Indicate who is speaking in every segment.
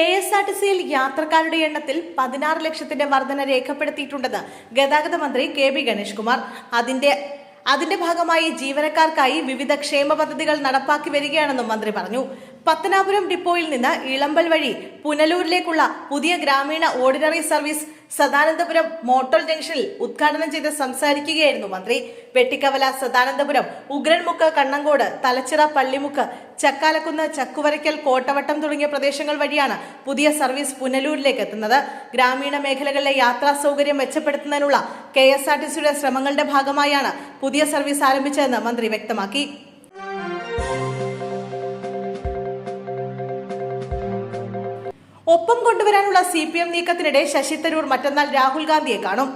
Speaker 1: S R T സിയിൽ യാത്രക്കാരുടെ എണ്ണത്തിൽ പതിനാറ് ലക്ഷത്തിന്റെ വർധന രേഖപ്പെടുത്തിയിട്ടുണ്ടെന്ന് ഗതാഗത മന്ത്രി കെ ബി ഗണേഷ് കുമാർ അതിന്റെ അതിന്റെ ഭാഗമായി ജീവനക്കാർക്കായി വിവിധ ക്ഷേമ പദ്ധതികൾ നടപ്പാക്കി വരികയാണെന്നും മന്ത്രി പറഞ്ഞു. പത്തനാപുരം ഡിപ്പോയിൽ നിന്ന് ഇളമ്പൽ വഴി പുനലൂരിലേക്കുള്ള പുതിയ ഗ്രാമീണ ഓർഡിനറി സർവീസ് സദാനന്ദപുരം മോട്ടോർ ജംഗ്ഷനിൽ ഉദ്ഘാടനം ചെയ്ത് സംസാരിക്കുകയായിരുന്നു മന്ത്രി. വെട്ടിക്കവല സദാനന്ദപുരം ഉഗ്രൻമുക്ക് കണ്ണങ്കോട് തലച്ചിറ പള്ളിമുക്ക് ചക്കാലക്കുന്ന് ചക്കുവരയ്ക്കൽ കോട്ടവട്ടം തുടങ്ങിയ പ്രദേശങ്ങൾ വഴിയാണ് പുതിയ സർവീസ് പുനലൂരിലേക്ക് എത്തുന്നത്. ഗ്രാമീണ മേഖലകളിലെ യാത്രാ സൗകര്യം മെച്ചപ്പെടുത്തുന്നതിനുള്ള കെ ശ്രമങ്ങളുടെ ഭാഗമായാണ് പുതിയ സർവീസ് ആരംഭിച്ചതെന്ന് മന്ത്രി വ്യക്തമാക്കി. ഒപ്പം കൊണ്ടുവരാനുള്ള സി പി എം നീക്കത്തിനിടെ ശശി തരൂർ മറ്റന്നാൾ രാഹുൽ ഗാന്ധിയെ കാണും.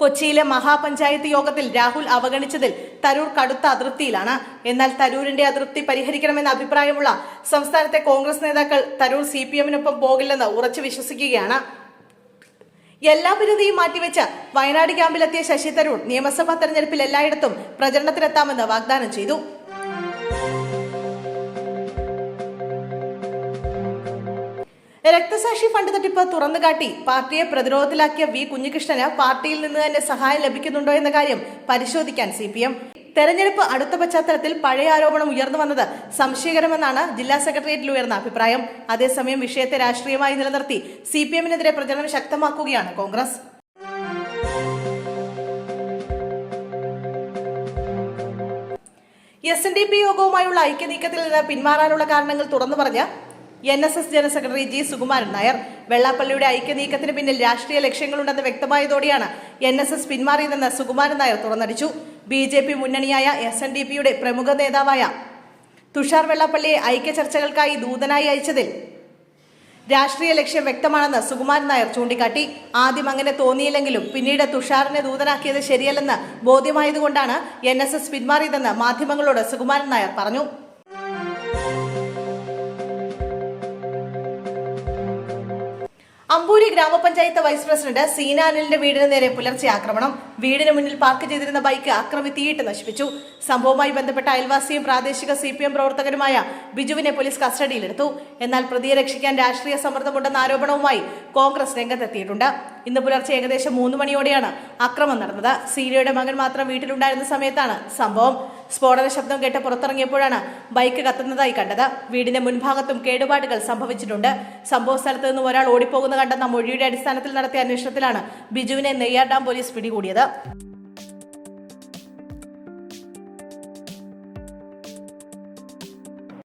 Speaker 1: കൊച്ചിയിലെ മഹാപഞ്ചായത്ത് യോഗത്തിൽ രാഹുൽ അവഗണിച്ചതിൽ തരൂർ കടുത്ത അതൃപ്തിയിലാണ്. എന്നാൽ തരൂരിന്റെ അതൃപ്തി പരിഹരിക്കണമെന്ന അഭിപ്രായമുള്ള സംസ്ഥാനത്തെ കോൺഗ്രസ് നേതാക്കൾ തരൂർ സി പി എമ്മിനൊപ്പം പോകില്ലെന്ന് ഉറച്ചു വിശ്വസിക്കുകയാണ്. എല്ലാ വിരുദ്ധയും മാറ്റിവെച്ച് വയനാട് ക്യാമ്പിലെത്തിയ ശശി തരൂർ നിയമസഭാ തെരഞ്ഞെടുപ്പിൽ എല്ലായിടത്തും പ്രചരണത്തിനെത്താമെന്ന് വാഗ്ദാനം ചെയ്തു. രക്തസാക്ഷി ഫണ്ട് തട്ടിപ്പ് തുറന്നുകാട്ടി പാർട്ടിയെ പ്രതിരോധത്തിലാക്കിയ വി കുഞ്ഞികൃഷ്ണന് പാർട്ടിയിൽ നിന്ന് തന്നെ സഹായം ലഭിക്കുന്നുണ്ടോ എന്ന കാര്യം പരിശോധിക്കാൻ സി പി എം തെരഞ്ഞെടുപ്പ് അടുത്ത പശ്ചാത്തലത്തിൽ പഴയ ആരോപണം ഉയർന്നു വന്നത് സംശയകരമെന്നാണ് ജില്ലാ സെക്രട്ടേറിയറ്റിൽ ഉയർന്ന അഭിപ്രായം. അതേസമയം വിഷയത്തെ രാഷ്ട്രീയമായി നിലനിർത്തി സി പി എമ്മിനെതിരെ പ്രചരണം ശക്തമാക്കുകയാണ് Congress. S N D P യോഗവുമായുള്ള ഐക്യനീക്കത്തിൽ നിന്ന് പിന്മാറാനുള്ള കാരണങ്ങൾ തുറന്നു പറഞ്ഞ് N S S general secretary G Sukumaran Nair വെള്ളാപ്പള്ളിയുടെ ഐക്യനീക്കത്തിന് പിന്നിൽ രാഷ്ട്രീയ ലക്ഷ്യങ്ങളുണ്ടെന്ന് വ്യക്തമായതോടെയാണ് എൻ എസ് എസ് പിന്മാറിയതെന്ന് സുകുമാരൻ നായർ തുറന്നടിച്ചു. ബി ജെ പി മുന്നണിയായ എസ് എൻ ഡി പിയുടെ പ്രമുഖ നേതാവായ തുഷാർ വെള്ളാപ്പള്ളിയെ ഐക്യ ചർച്ചകൾക്കായി ദൂതനായി അയച്ചതിൽ രാഷ്ട്രീയ ലക്ഷ്യം വ്യക്തമാണെന്ന് സുകുമാരൻ നായർ ചൂണ്ടിക്കാട്ടി. ആദ്യം അങ്ങനെ തോന്നിയില്ലെങ്കിലും പിന്നീട് തുഷാറിനെ ദൂതനാക്കിയത് ശരിയല്ലെന്ന് ബോധ്യമായതുകൊണ്ടാണ് എൻ എസ് എസ് പിന്മാറിയതെന്ന് മാധ്യമങ്ങളോട് സുകുമാരൻ നായർ പറഞ്ഞു. ഗ്രാമപഞ്ചായത്ത് വൈസ് പ്രസിഡന്റ് സീനാനിലിന്റെ വീടിന് നേരെ പുലർച്ചെ ആക്രമണം. വീടിന് മുന്നിൽ പാർക്ക് ചെയ്തിരുന്ന ബൈക്ക് ആക്രമി തീയിട്ട് നശിപ്പിച്ചു. സംഭവവുമായി ബന്ധപ്പെട്ട അയൽവാസിയും പ്രാദേശിക സി പി എം പ്രവർത്തകരുമായ ബിജുവിനെ പോലീസ് കസ്റ്റഡിയിലെടുത്തു. എന്നാൽ പ്രതിയെ രക്ഷിക്കാൻ രാഷ്ട്രീയ സമ്മർദ്ദമുണ്ടെന്ന ആരോപണവുമായി കോൺഗ്രസ് രംഗത്തെത്തിയിട്ടുണ്ട്. ഇന്ന് പുലർച്ചെ ഏകദേശം മൂന്ന് മണിയോടെയാണ് അക്രമം നടന്നത്. സീരിയയുടെ മകൻ മാത്രം വീട്ടിലുണ്ടായിരുന്ന സമയത്താണ് സംഭവം. സ്ഫോടന ശബ്ദം കേട്ട് പുറത്തിറങ്ങിയപ്പോഴാണ് ബൈക്ക് കത്തുന്നതായി കണ്ടത്. വീടിന്റെ മുൻഭാഗത്തും കേടുപാടുകൾ സംഭവിച്ചിട്ടുണ്ട്. സംഭവ സ്ഥലത്ത് നിന്നും ഒരാൾ ഓടിപ്പോകുന്ന കണ്ടെന്ന മൊഴിയുടെ അടിസ്ഥാനത്തിൽ നടത്തിയ അന്വേഷണത്തിലാണ് ബിജുവിനെ നെയ്യാർ ഡാം പോലീസ് പിടികൂടിയത്. 끝!